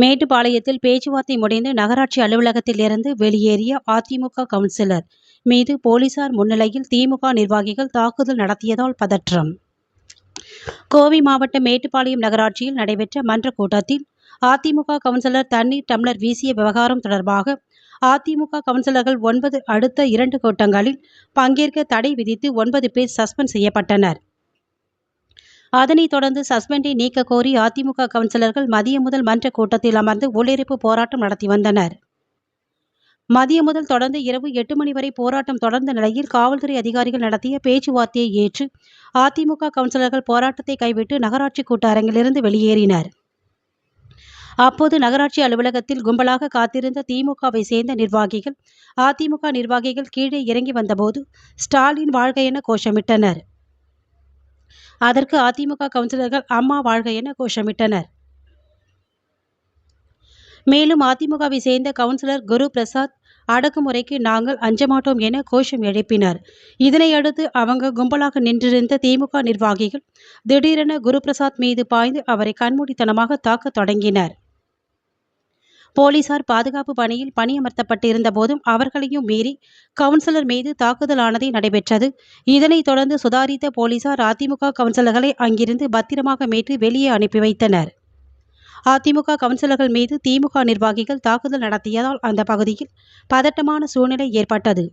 மேட்டுப்பாளையத்தில் பேச்சுவார்த்தை முடிந்து நகராட்சி அலுவலகத்தில் இருந்து வெளியேறிய அதிமுக கவுன்சிலர் மீது போலீசார் முன்னிலையில் திமுக நிர்வாகிகள் தாக்குதல் நடத்தியதால் பதற்றம். கோவை மாவட்டம் மேட்டுப்பாளையம் நகராட்சியில் நடைபெற்ற மன்ற கூட்டத்தில் அதிமுக கவுன்சிலர் தண்ணீர் டம்ளர் வீசிய விவகாரம் தொடர்பாக அதிமுக கவுன்சிலர்கள் ஒன்பது அடுத்த இரண்டு கூட்டங்களில் பங்கேற்க தடை விதித்து ஒன்பது பேர் சஸ்பெண்ட் செய்யப்பட்டனர். அதனைத் தொடர்ந்து சஸ்பெண்டை நீக்க கோரி அதிமுக கவுன்சிலர்கள் மதியம் முதல் மன்ற கூட்டத்தில் அமர்ந்து உள்ளிருப்பு போராட்டம் நடத்தி வந்தனர். மதியம் முதல் தொடர்ந்து இரவு எட்டு மணி வரை போராட்டம் தொடர்ந்த நிலையில் காவல்துறை அதிகாரிகள் நடத்திய பேச்சுவார்த்தையை ஏற்று அதிமுக கவுன்சிலர்கள் போராட்டத்தை கைவிட்டு நகராட்சி கூட்ட அரங்கிலிருந்து வெளியேறினர். அப்போது நகராட்சி அலுவலகத்தில் கும்பலாக காத்திருந்த திமுகவை சேர்ந்த நிர்வாகிகள் அதிமுக நிர்வாகிகள் கீழே இறங்கி வந்தபோது ஸ்டாலின் வாழ்க என கோஷமிட்டனர். அதற்கு அதிமுக கவுன்சிலர்கள் அம்மா வாழ்க என கோஷமிட்டனர். மேலும் அதிமுகவை சேர்ந்த கவுன்சிலர் குரு பிரசாத் அடக்குமுறைக்கு நாங்கள் அஞ்சமாட்டோம் என கோஷம் எழுப்பினர். இதனையடுத்து அவங்க கும்பலாக நின்றிருந்த திமுக நிர்வாகிகள் திடீரென குருபிரசாத் மீது பாய்ந்து அவரை கண்மூடித்தனமாக தாக்க தொடங்கினர். போலீசார் பாதுகாப்பு பணியில் பணியமர்த்தப்பட்டிருந்த போதும் அவர்களையும் மீறி கவுன்சிலர் மீது தாக்குதலானது நடைபெற்றது. இதனைத் தொடர்ந்து சுதாரித்த போலீசார் அதிமுக கவுன்சிலர்களை அங்கிருந்து பத்திரமாக மீட்டு வெளியே அனுப்பி வைத்தனர். அதிமுக கவுன்சிலர்கள் மீது திமுக நிர்வாகிகள் தாக்குதல் நடத்தியதால் அந்த பகுதியில் பதட்டமான சூழ்நிலை ஏற்பட்டது.